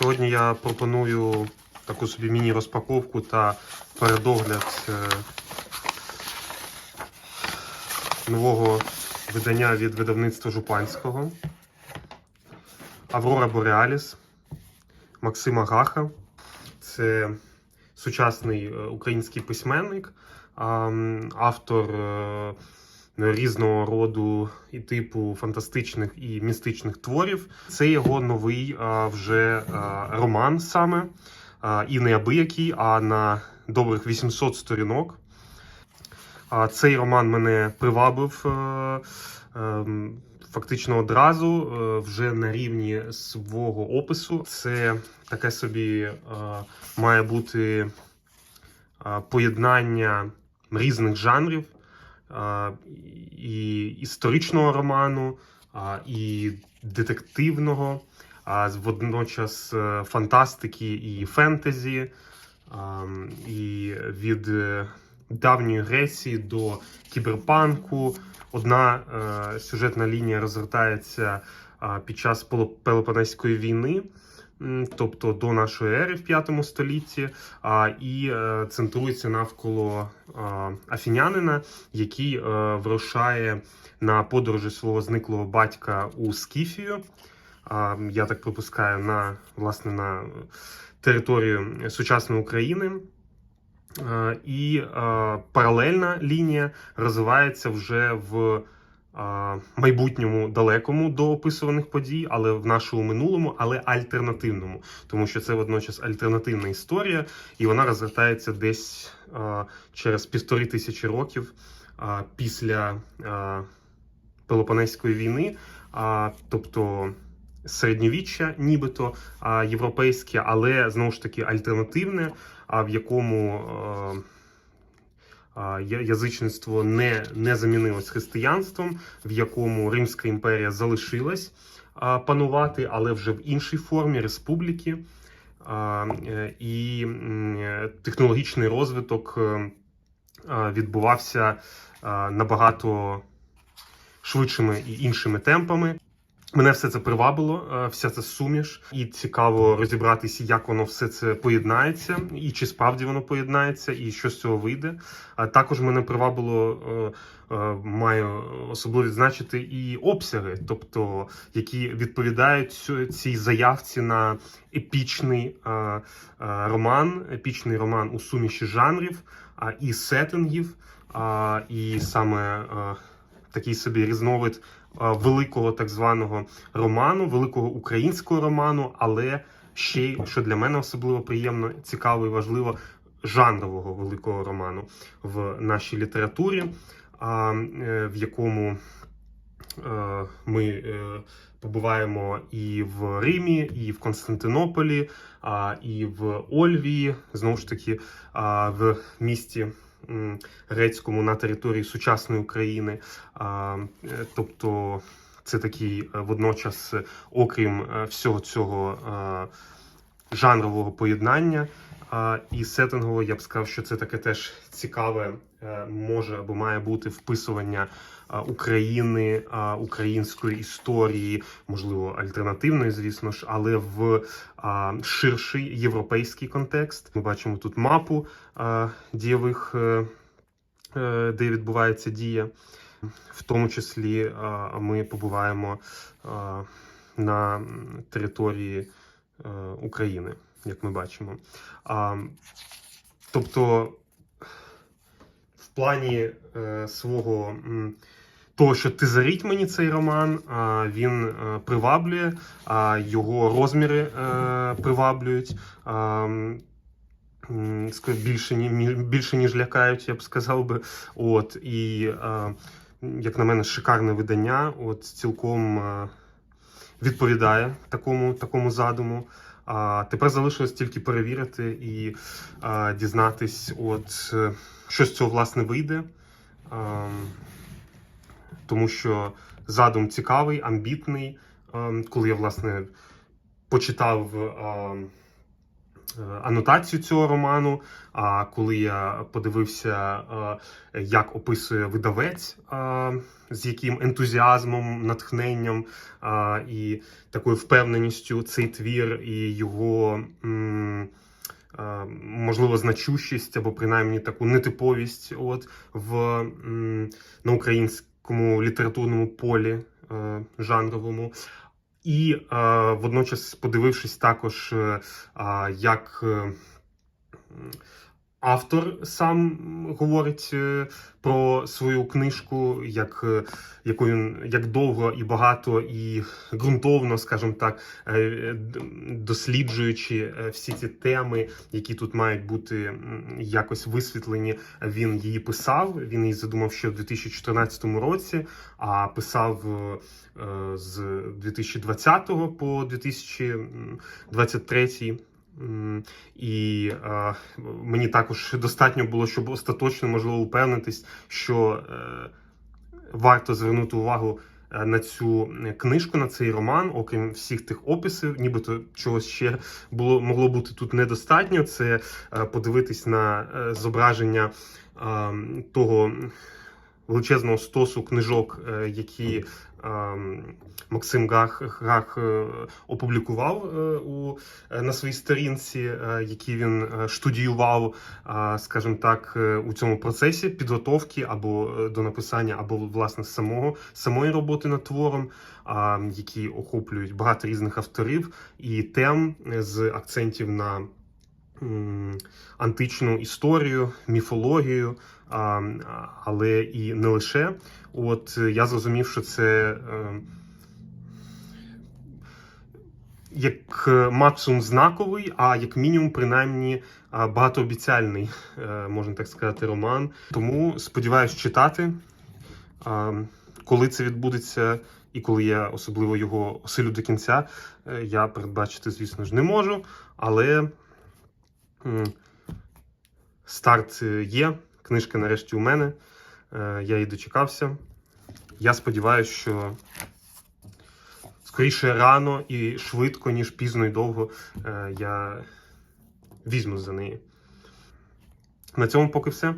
Сьогодні я пропоную таку собі міні-розпаковку та передогляд е, нового видання від видавництва Жупанського. Аврора Бореаліс Максима Гаха. Це сучасний е, український письменник, автор е, різного роду і типу фантастичних і містичних творів. Це його новий а, вже а, роман саме. І не абиякий, а на добрих 800 сторінок. Цей роман мене привабив е, ем, фактично одразу, е, вже на рівні свого опису. Це таке собі е, має бути е, поєднання різних жанрів е, і історичного роману, і детективного, а водночас е, фантастики і фентезі, і від е, давньої Греції до кіберпанку. Одна е, сюжетна лінія розгортається під час Пело- Пелопонезької війни. Тобто до нашої ери в 5 столітті, і е, центрується навколо афінянина, який е, вирушає на подорожі свого зниклого батька у Скіфію. Я так припускаю, на власне на територію сучасної України. І паралельна лінія розвивається вже в майбутньому далекому до описуваних подій, але в нашому минулому, але альтернативному, тому що це водночас альтернативна історія, і вона розгортається десь через півтори тисячі років після Пелопонезької війни, тобто середньовіччя, нібито європейське, але знову ж таки альтернативне, а в якому язичництво не, не замінилось християнством, в якому Римська імперія залишилась панувати, але вже в іншій формі республіки. Е, І е, технологічний розвиток е, відбувався набагато швидшими і іншими темпами. Мене все це привабило, е, вся ця суміш, і цікаво розібратися, як воно все це поєднається, і чи справді воно поєднається, і що з цього вийде. А також мене привабило, е, е, маю особливо відзначити і обсяги, тобто які відповідають цій заявці на епічний роман, епічний роман у суміші жанрів і сеттингів, і саме такий собі різновид великого так званого роману, великого українського роману, але ще що для мене особливо приємно, цікаво і важливо, жанрового великого роману в нашій літературі, е, в якому е, ми е, побуваємо і в Римі, і в Константинополі, і в Ольвії, знову ж таки, в місті грецькому на території сучасної України. Е, Тобто це такий е, водночас, е, окрім всього цього жанрового поєднання. А, І сеттингово я б сказав, що це таке теж цікаве е, може або має бути вписування України, української історії, можливо, альтернативної, звісно ж, але в ширший європейський контекст. Ми бачимо тут мапу дієвих, е, е, де відбувається дія. В тому числі ми побуваємо на території України, як ми бачимо. А, Тобто, в плані е, свого того, що тизарить мені цей роман, а, він е, приваблює, а його розміри е, приваблюють. а, Більше, більше ніж лякають, я б сказав би. От і е, як на мене, шикарне видання. От цілком е, відповідає такому, такому задуму. А тепер залишилось тільки перевірити і а, дізнатись, от е, що з цього власне вийде. А, тому що задум цікавий, амбітний. А, коли я власне почитав а, е, анотацію цього роману. А коли я подивився, е, як описує видавець, е, з яким ентузіазмом, натхненням е, і такою впевненістю цей твір і його. е, Можливо, значущість або принаймні таку нетиповість от, в, на українському літературному полі е, жанровому. І водночас, подивившись також, е, як е, автор сам говорить е, про свою книжку, як, е, яку він як довго і багато і ґрунтовно, скажімо так, е, досліджуючи всі ці теми, які тут мають бути якось висвітлені, він її писав. Він її задумав ще в 2014 році, а писав з 2020 по 2023. І е, мені також достатньо було, щоб остаточно можливо упевнитись, що е, варто звернути увагу е, на цю книжку, на цей роман, окрім всіх тих описів, нібито чогось ще було могло бути тут недостатньо. Це е, подивитись на е, зображення е, того величезного стосу книжок, е, які е, Максим Гах, Гах е, опублікував е, у, на своїй сторінці, які він штудіював, скажімо так, у цьому процесі підготовки або до написання, або власне самого самої роботи над твором, які охоплюють багато різних авторів і тем з акцентів на античну історію, міфологію, але і не лише. От е, я зрозумів, що це. е, Як е, максимум знаковий, а як мінімум, принаймні, багатообіцяльний, можна так сказати, роман. Тому сподіваюсь читати, коли це відбудеться, і коли я особливо його осилю до кінця, я передбачити, звісно ж, не можу. Але старт е, є, книжка нарешті у мене. Е, Я її дочекався. Я сподіваюся, що скоріше рано і швидко, ніж пізно і довго е, я візьму за неї. На цьому поки все.